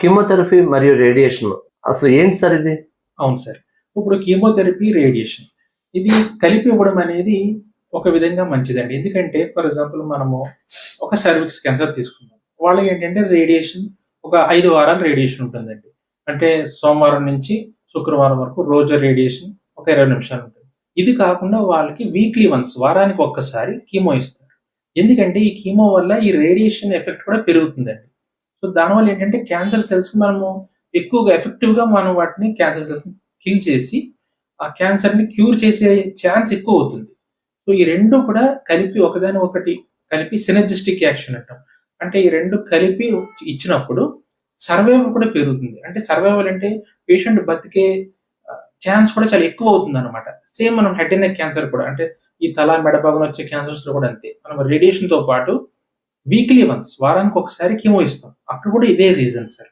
Chemotherapy మరియు radiation. అసలు ఏంటి సార్ ఇది? అవును సార్. ఇప్పుడు కీమోథెరపీ రేడియేషన్. ఇది కలిపి ఇవ్వడం అనేది ఒక విధంగా మంచిదండి. ఎందుకంటే ఫర్ ఎగ్జాంపుల్ మనము ఒక సర్వీస్ క్యాన్సర్ తీసుకుందాం వాళ్ళకి ఏంటంటే రేడియేషన్ ఒక ఐదు వారాలు రేడియేషన్ ఉంటుందండి. అంటే సోమవారం నుంచి శుక్రవారం వరకు రోజు రేడియేషన్ ఒక ఇరవై నిమిషాలు ఉంటుంది. ఇది కాకుండా వాళ్ళకి వీక్లీ వన్స్ వారానికి ఒక్కసారి కీమో ఇస్తారు. ఎందుకంటే ఈ కీమో వల్ల ఈ రేడియేషన్ ఎఫెక్ట్ కూడా పెరుగుతుందండి. సో దానివల్ల ఏంటంటే క్యాన్సర్ సెల్స్ మనము ఎక్కువగా ఎఫెక్టివ్గా మనం వాటిని క్యాన్సర్ సెల్స్ కిల్ చేసి ఆ క్యాన్సర్ని క్యూర్ చేసే ఛాన్స్ ఎక్కువ అవుతుంది. సో ఈ రెండు కూడా కలిపి ఒకదాని ఒకటి కలిపి సినర్జిస్టిక్ యాక్షన్ అంటాం. అంటే ఈ రెండు కలిపి ఇచ్చినప్పుడు సర్వైవల్ కూడా పెరుగుతుంది. అంటే సర్వైవల్ అంటే పేషెంట్ బతికే ఛాన్స్ కూడా చాలా ఎక్కువ అవుతుంది అనమాట సేమ్ మనం హెడ్ అండ్ నెక్ క్యాన్సర్ కూడా అంటే ఈ తల మెడ భాగంలో వచ్చే క్యాన్సర్స్లో కూడా అంతే. మనం రేడియేషన్తో పాటు వీక్లీ వన్స్ వారానికి ఒకసారి కీమో ఇస్తాం. అక్కడ కూడా ఇదే రీజన్ సార్